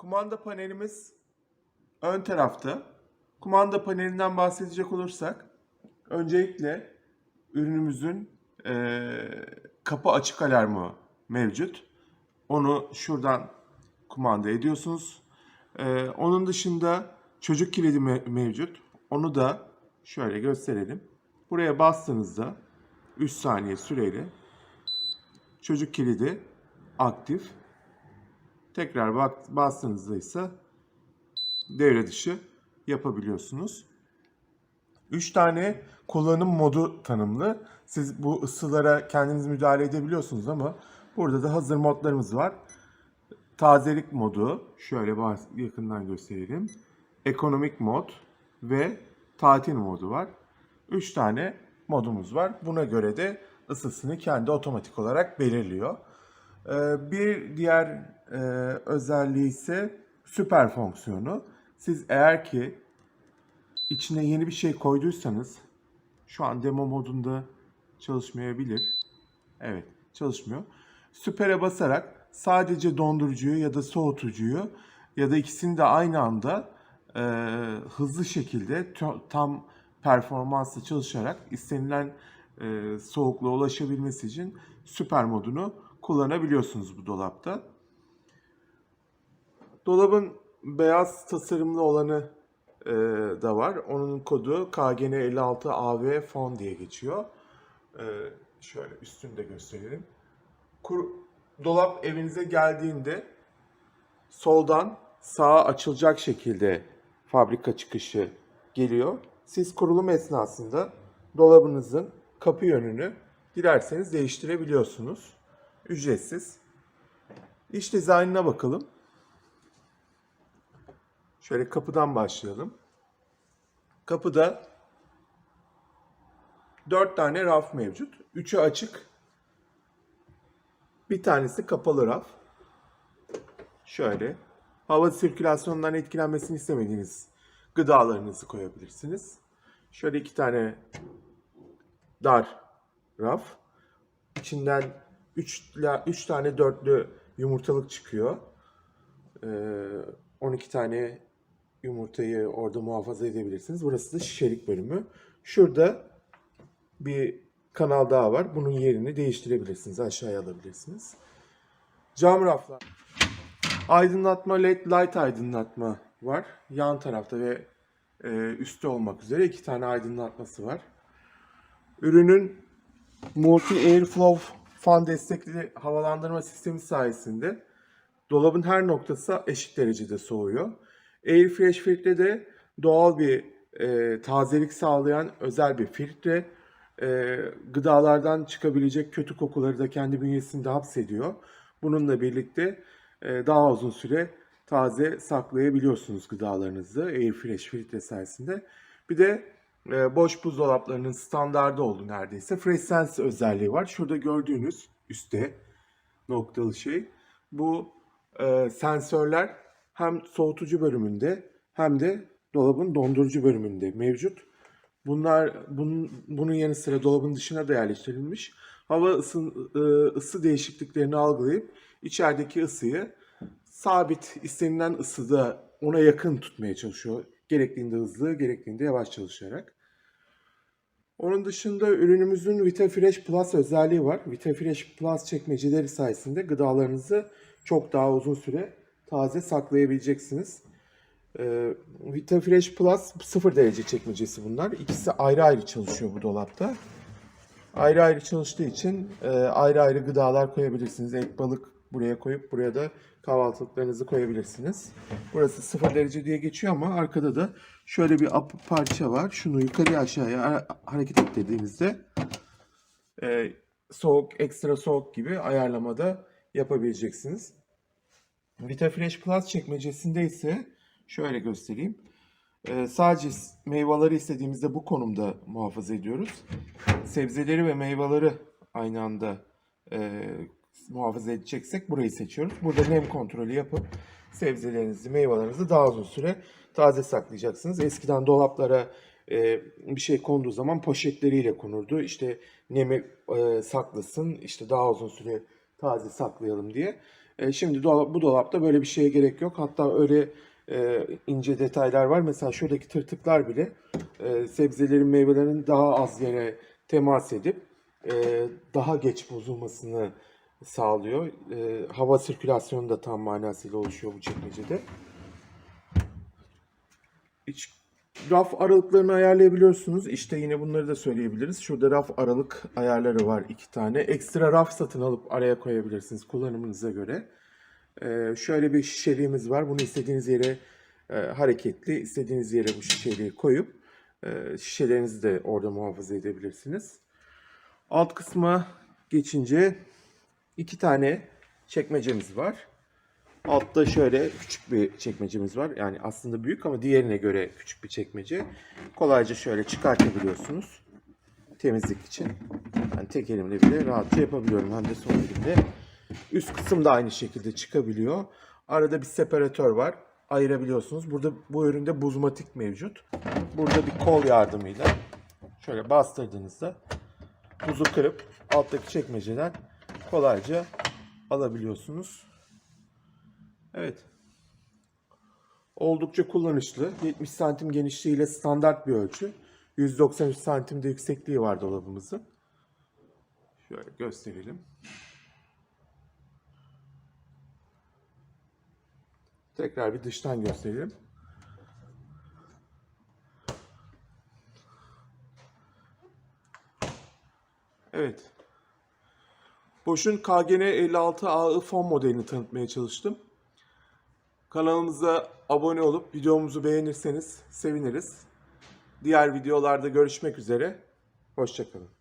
Kumanda panelimiz ön tarafta. Kumanda panelinden bahsedecek olursak öncelikle ürünümüzün eee, kapı açık alarmı mevcut. Onu şuradan kumanda ediyorsunuz. Eee, onun dışında çocuk kilidi me- mevcut. Onu da şöyle gösterelim. Buraya bastığınızda 3 saniye süreyle çocuk kilidi aktif. Tekrar bastığınızda ise devre dışı yapabiliyorsunuz. 3 tane kullanım modu tanımlı. Siz bu ısılara kendiniz müdahale edebiliyorsunuz ama burada da hazır modlarımız var. Tazelik modu, şöyle yakından gösterelim. Ekonomik mod ve tatil modu var. 3 tane modumuz var. Buna göre de ısısını kendi otomatik olarak belirliyor. Ee, Bir diğer e, özelliği ise süper fonksiyonu. Siz eğer ki içine yeni bir şey koyduysanız şu an demo modunda çalışmayabilir. Evet, çalışmıyor. Süper'e basarak sadece dondurucuyu ya da soğutucuyu ya da ikisini de aynı anda e, hızlı şekilde tam performansla çalışarak istenilen e, soğukluğa ulaşabilmesi için süper modunu kullanabiliyorsunuz bu dolapta. Dolabın beyaz tasarımlı olanı e, da var. Onun kodu KGN 56 AV fon diye geçiyor. E, şöyle üstünü de gösterelim. Kur, dolap evinize geldiğinde soldan sağa açılacak şekilde fabrika çıkışı geliyor. Siz kurulum esnasında dolabınızın kapı yönünü dilerseniz değiştirebiliyorsunuz. Ücretsiz. İç dizaynına bakalım. Şöyle kapıdan başlayalım. Kapıda 4 tane raf mevcut. Üçü açık. Bir tanesi kapalı raf. Şöyle. Hava sirkülasyonundan etkilenmesini istemediğiniz gıdalarınızı koyabilirsiniz. Şöyle iki tane dar raf. İçinden 3 üç tane dörtlü yumurtalık çıkıyor. Ee, 12 tane yumurtayı orada muhafaza edebilirsiniz. Burası da şişelik bölümü. Şurada bir kanal daha var. Bunun yerini değiştirebilirsiniz. Aşağıya alabilirsiniz. Cam raflar. Aydınlatma LED light aydınlatma var. Yan tarafta ve e, üstte olmak üzere iki tane aydınlatması var. Ürünün Multi Airflow fan destekli havalandırma sistemi sayesinde dolabın her noktası eşit derecede soğuyor. Airfresh filtre de doğal bir e, tazelik sağlayan özel bir filtre. E, gıdalardan çıkabilecek kötü kokuları da kendi bünyesinde hapsediyor. Bununla birlikte e, daha uzun süre taze saklayabiliyorsunuz gıdalarınızı Airfresh filtre sayesinde. Bir de e, boş buzdolaplarının standardı oldu neredeyse. Fresh Sense özelliği var. Şurada gördüğünüz üstte noktalı şey. Bu e, sensörler hem soğutucu bölümünde hem de dolabın dondurucu bölümünde mevcut. Bunlar bunun, bunun yanı sıra dolabın dışına da yerleştirilmiş. Hava ısı, e, ısı değişikliklerini algılayıp içerideki ısıyı sabit istenilen ısıda ona yakın tutmaya çalışıyor. Gerektiğinde hızlı, gerektiğinde yavaş çalışarak. Onun dışında ürünümüzün VitaFresh Plus özelliği var. VitaFresh Plus çekmeceleri sayesinde gıdalarınızı çok daha uzun süre taze saklayabileceksiniz. Ee, VitaFresh Plus 0 derece çekmecesi bunlar. İkisi ayrı ayrı çalışıyor bu dolapta. Ayrı ayrı çalıştığı için e, ayrı ayrı gıdalar koyabilirsiniz. Et, balık buraya koyup buraya da kahvaltılıklarınızı koyabilirsiniz. Burası 0 derece diye geçiyor ama arkada da şöyle bir parça var. Şunu yukarıya aşağıya ha- hareket ettirdiğinizde e, soğuk, ekstra soğuk gibi ayarlamada yapabileceksiniz. VitaFresh Plus çekmecesinde ise şöyle göstereyim. Ee, sadece meyveleri istediğimizde bu konumda muhafaza ediyoruz. Sebzeleri ve meyveleri aynı anda e, muhafaza edeceksek burayı seçiyoruz. Burada nem kontrolü yapıp sebzelerinizi, meyvelerinizi daha uzun süre taze saklayacaksınız. Eskiden dolaplara e, bir şey konduğu zaman poşetleriyle konurdu. İşte nemi e, saklasın, işte daha uzun süre taze saklayalım diye. E, şimdi dolap, bu dolapta böyle bir şeye gerek yok. Hatta öyle e, ince detaylar var. Mesela şuradaki tırtıklar bile e, sebzelerin, meyvelerin daha az yere temas edip e, daha geç bozulmasını sağlıyor. E, hava sirkülasyonu da tam manasıyla oluşuyor bu çekmecede. İç raf aralıklarını ayarlayabiliyorsunuz. İşte yine bunları da söyleyebiliriz. Şurada raf aralık ayarları var iki tane. Ekstra raf satın alıp araya koyabilirsiniz kullanımınıza göre. Ee, şöyle bir şişeliğimiz var. Bunu istediğiniz yere e, hareketli, istediğiniz yere bu şişeliği koyup e, şişelerinizi de orada muhafaza edebilirsiniz. Alt kısma geçince iki tane çekmecemiz var. Altta şöyle küçük bir çekmecemiz var. Yani aslında büyük ama diğerine göre küçük bir çekmece. Kolayca şöyle çıkartabiliyorsunuz. Temizlik için. Yani tek elimle bile rahatça yapabiliyorum. Hem de son elimle. Üst kısım da aynı şekilde çıkabiliyor. Arada bir separatör var. Ayırabiliyorsunuz. Burada bu üründe buzmatik mevcut. Burada bir kol yardımıyla şöyle bastırdığınızda buzu kırıp alttaki çekmeceden kolayca alabiliyorsunuz. Evet. Oldukça kullanışlı. 70 santim genişliğiyle standart bir ölçü. 193 santimde yüksekliği var dolabımızın. Şöyle gösterelim. Tekrar bir dıştan gösterelim. Evet. Bosch'un KGN 56AI fon modelini tanıtmaya çalıştım. Kanalımıza abone olup videomuzu beğenirseniz seviniriz. Diğer videolarda görüşmek üzere. Hoşçakalın.